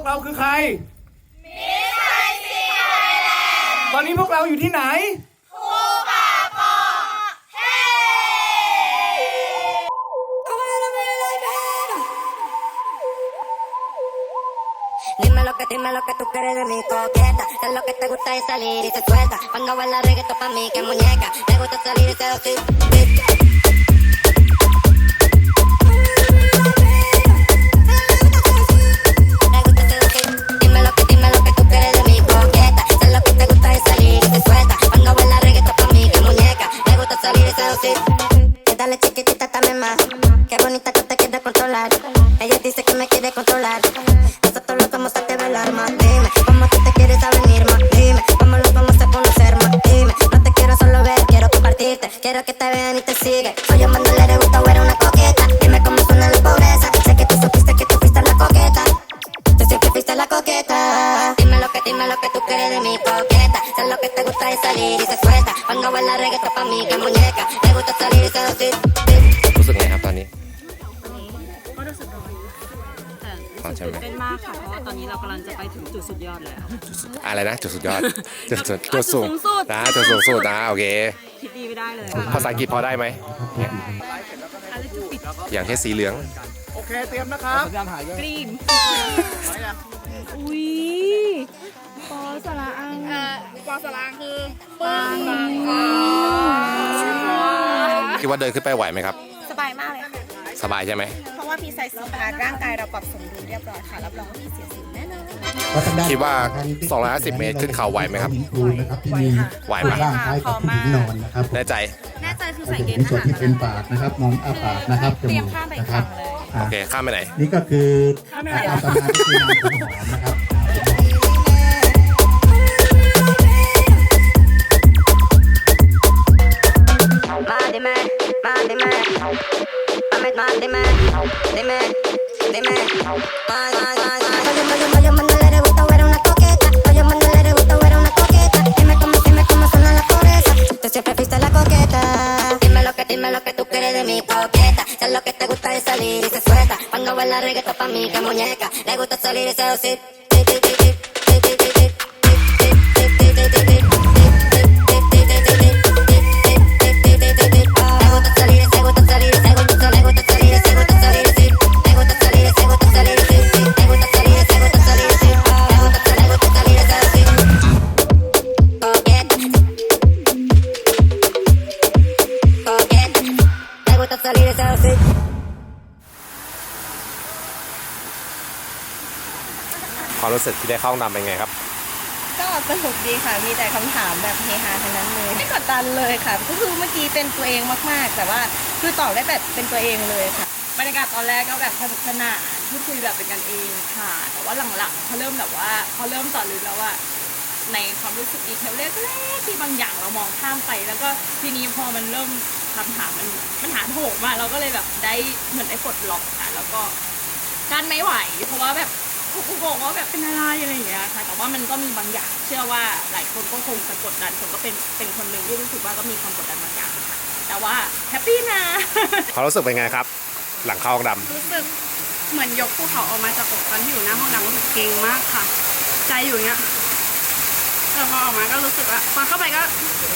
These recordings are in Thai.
วกเราคือใครมิสไทยซีไทยแลนด์ตอนนี้พวกเราอยู่ที่ไหน Dime lo que, dime lo que tú quieres de mi coqueta. Es lo que te gusta y salir y se suelta. Cuando baila reggaetón pa' mí, que muñeca. Me gusta salir y seducir. Me salir y seducir. Eh, Dale chiquitita, dame más. Qué bonita que te quiere controlar. Ella dice que me quiere controlar. Nosotros los vamos a te velar más. Dime, cómo tú te quieres a venir más. Dime, cómo los vamos a conocer más. Dime, no te quiero solo ver, quiero compartirte. Quiero que te vean y te sigan. Soy mandolero, que te gusta y salir y se suelta. Cuando baila reggaetón pa' mí, que muñeca. Me gusta salir y seducir. รู้สึกไงครับตอนนี้ ก็รู้สึกร้อนแต่ร้อนใช่ไหมตื่นเต้นมากค่ะ เพราะว่าตอนนี้เรากำลังจะไปถึงจุดสุดยอดแล้ว อะไรนะ จุดสุดยอด จุดสุดจุดสูงจุดสูงสุด นะจุดสูงสุดนะโอเค คิดดีไม่ได้เลยภาษาอังกฤษพอได้ไหม อะไรจุดปิดอย่างเช่นสีเหลือง โอเค เตรียมนะครับ กรีนอุ้ยปอสระอังป อสลางคือปังคิดว่าเดินขึ้นไปไหวไหมครับ สบายมากเลยค่ะสบายใช่ไหม เพราะว่ามีไซส์สปาร่างกายเราปรับสมดุลเรียบร้อยค่ะรับรองว่ามีเสียสูงแน่นอนคิดว่า250เมตรขึ้นเขาไหวไหมครับหินปูนนะครับที่มีไหวรูไหมปร่างคล้ายกับผู้หญิงนอนนะครับแน่ใจแน่ใจคือเราใส่จะเกเห็ณนฑ์ส่วนที่เป็นปากนะครับมองอ้าปากนะครับจเตรียมูมกข้ามไปอีกนะคฝั่รับงเลยอ่าโอเคข้ามไปไหนนี่ก็คืออาการประมาณที่คือนางผมหอมนะครับ dime. Dime, más, más, más. Oye, mandale, le gusta o era una coqueta. Oye, mandale, le gusta o era una coqueta. Dime cómo, dime cómo suena la pobreza. Tú siempre fuiste la coqueta. Dime lo que, dime lo que tú quieres de mi coqueta. Sé lo que te gusta de salir y se suelta. Cuando baila reggaetón pa' mí, que muñeca. Le gusta salir y seducir. Me ความรู้สึกที่ได้เข้าห้องน้ำเป็นไงครับ ก็สนุกดีค่ะ มีแต่คำถามแบบเฮฮาทั้งนั้นเลย ไม่กดดันเลยค่ะ ก็คือเมื่อกี้เป็นตัวเองมากๆ แต่ว่าคือตอบได้แบบเป็นตัวเองเลยค่ะ บรรยากาศตอนแรกก็แบบสนุกสนานพูดคุยแบบเป็นกันเองค่ะ แต่ว่าหลังๆเขาเริ่มแบบว่าเขาเริ่มต่อลึกแล้วว่าในความรู้สึกดีเทลเล็กๆที่บางอย่างเรามองข้ามไปแล้วก็ทีนี้พอมันเริ่มคำถามมันมันถามโถมมาเราก็เลยแบบได้เหมือนได้ปลดล็อกค่ะ แล้วก็กั้นไม่ไหว เพราะว่าแบบ กูบอกว่าแบบเป็นอะไรอะไรอย่างเงี้ยค่ะแต่ว่ามันก็มีบางอย่าง เชื่อว่าหลายคนก็คงจะกดดันผมก็เป็นเป็นคนหนึ่งที่รู้สึกว่าก็มีความกดดันบางอย่างค่ะแต่ว่าแฮปปี้นะความรู้สึกเป็นไงครับ หลังเข้าห้องน้รู้สึกเหมือนยกภูเขาออกมาจากอกตอนที่อยู่หน้าห้องน้ำรู้สึกเก่งมากค่ะ ใจอยู่อย่างเงี้ยแต่พอออกมาก็รู้สึกว่าพอเข้าไปก็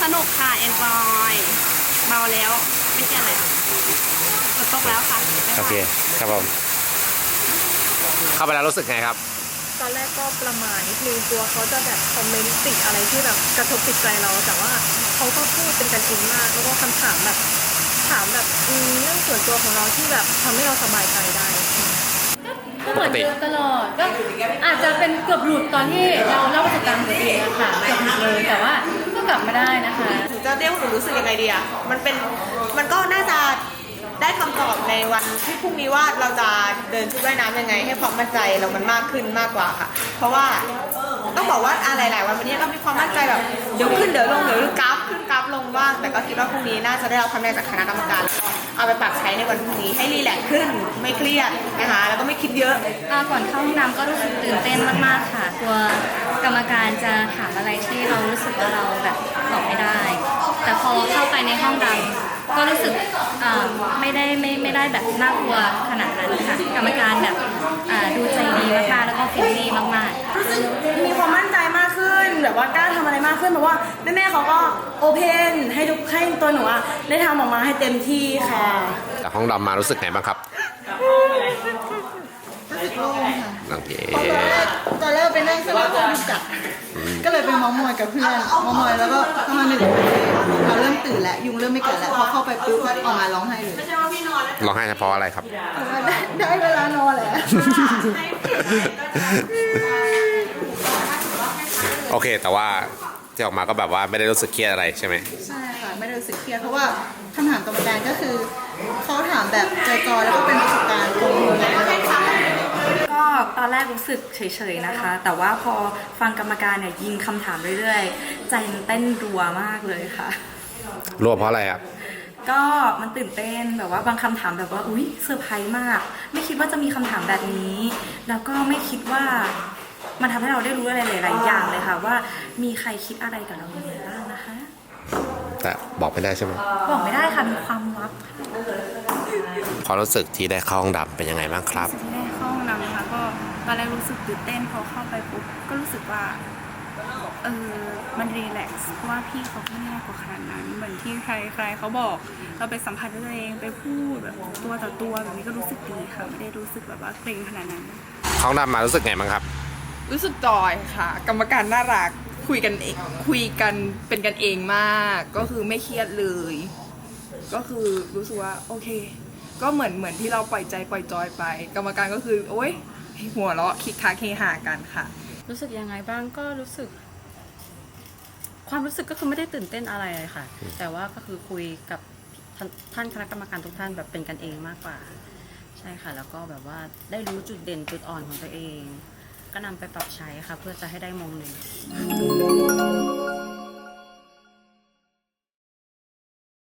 สนุกค่ะเอนจอยเบาแล้วไม่เกี่ยอะไรฝนตกแล้วค่ะบ๊ายำโอบายเคครับผม เข้าไปแล้วรู้สึกไงครับ ตอนแรกก็ประมาณนิดนึงกลัวเขาจะแบบคอมเมนต์ติอะไรที่แบบกระทบจิตใจเรา แต่ว่าเขาก็พูดเป็นกันเองมาก แล้วก็คำถามแบบถามแบบอืมเรื่องส่วนตัวของเราที่แบบทำให้เราสบายใจได้ปกติตลอดก็อาจจะเป็นเกือบหลุดตอนที่เราเล่าประสบการณ์ของตัวเองอะค่ะเกือบหลุดเลยแต่ว่าก็กลับมาได้นะคะ หนูจะเรียกว่าหนูรู้สึกยังไงดีอะมันเป็น มันก็น่าจะ ได้คำตอบในวันที่พรุ่งนี้ว่าเราจะเดินชุดว่ายน้ำยังไง ให้ความมั่นใจเรามันมากขึ้นมากกว่าค่ะ เพราะว่าต้องบอกว่าอะไรหลายวันวันนี้ก็มีความมั่นใจแบบเดี๋ยวขึ้นเดี๋ยวลงเดี๋ยวกราฟขึ้นกราฟลงบ้าง แต่ก็คิดว่าพรุ่งนี้น่าจะได้รับคำแนะนำจากคณะกรรมการเอาไปปรับใช้ในวันพรุ่งนี้ให้รีแลกซ์ขึ้นไม่เครียดนะคะแล้วก็ไม่คิดเยอะก่อนเข้าห้องน้ำก็รู้สึกตื่นเต้นมาก ๆ ค่ะกลัวกรรมการจะถามอะไรที่เรารู้สึกว่าเราแบบตอบไม่ได้ แต่พอเข้าไปในห้องดำก็รู้สึกอ่าไม่ได้ไม่ไม่ได้แบบน่ากลัวขนาดนั้นค่ะกรรมการแบบอ่าดูใจดีมากๆแล้วก็เฟรนลี่มาแบบว่ากล้าทำอะไรมากขึ้นเพราะว่าแม่ๆเขาก็โอเพนให้ทุกให้ตัวหนูอะได้ทำออกมาให้เต็มที่ค่ะจากห้องดำมารู้สึกไงบ้างครับโอเคตอนแรกไปนั่งสมาธิดูจักก็เลยไปมอมอยกับเพื่อนมอมอยแล้วก็ประมาณหนึ่ง เราเริ่มตื่นแล้วยุงเริ่มไม่กัดแล้วพอเข้าไปปุ๊บก็ออกมาร้องไห้เลยร้องไห้เฉพาะอะไรครับได้ได้เวลานอนแล้วโอเค แต่ว่าที่ออกมาก็แบบว่าไม่ได้รู้สึกเครียดอะไรใช่ไหมใช่ค่ะไม่ได้รู้สึกเครียดเพราะว่าคำถามกรรมการก็คือเขาถามแบบจอยๆแล้วก็เป็นประสบการณ์ตรงเลยก็ ตอนแรกรู้สึกเฉยๆนะคะ แต่ว่าพอฟังกรรมการเนี่ยยิงคำถามเรื่อยๆ ใจมันเต้นรัวมากเลยค่ะรวมเพราะอะไรครับ ก็มันตื่นเต้นแบบว่าบางคำถามแบบว่าอุ๊ยเซอร์ไพรส์มาก ไม่คิดว่าจะมีคำถามแบบนี้ แล้วก็ไม่คิดว่ามันทำให้เราได้รู้อะไรหลายๆอย่างเลยค่ะว่ามีใครคิดอะไรกับเราอย่างไรบ้างนะคะ แต่บอกไม่ได้ใช่ไหมบอกไม่ได้ค่ะเป็นความลับค่ะความรู้สึกที่ได้เข้าห้องดำเป็นยังไงบ้างครับ ก็ตอนแรกรู้สึกตื่นเต้นพอเข้าไปปุ๊บก็รู้สึกว่าเออมันรีแลกซ์เพราะว่าพี่เขาก็ไม่น่ากลัวขนาดนั้น เหมือนที่ใครใครเขาบอก เราไปสัมผัสด้วยตัวเองไปพูดแบบตัวต่อตัวแบบนี้ก็รู้สึกดีค่ะไม่ได้รู้สึกแบบว่าเกรงขนาดนั้นห้องดำมารู้สึกไงบ้างครับ รู้สึกจอยค่ะ กรรมการน่ารักคุยกันเองคุยกันเป็นกันเองมาก ก็คือไม่เครียดเลย ก็คือรู้สึกว่าโอเค ก็เหมือนเหมือนที่เราปล่อยใจปล่อยจอยไป กรรมการก็คือ โอ๊ย หัวเราะคิกคักเฮฮากันค่ะ รู้สึกยังไงบ้างก็รู้สึก ความรู้สึกก็คือไม่ได้ตื่นเต้นอะไรเลยค่ะ แต่ว่าก็คือคุยกับท่านท่านคณะกรรมการทุกท่านแบบเป็นกันเองมากกว่า ใช่ค่ะ แล้วก็แบบว่าได้รู้จุดเด่นจุดอ่อนของตัวเอง ก็นำไปปรับใช้ค่ะ เพื่อจะให้ได้มงหนึ่ง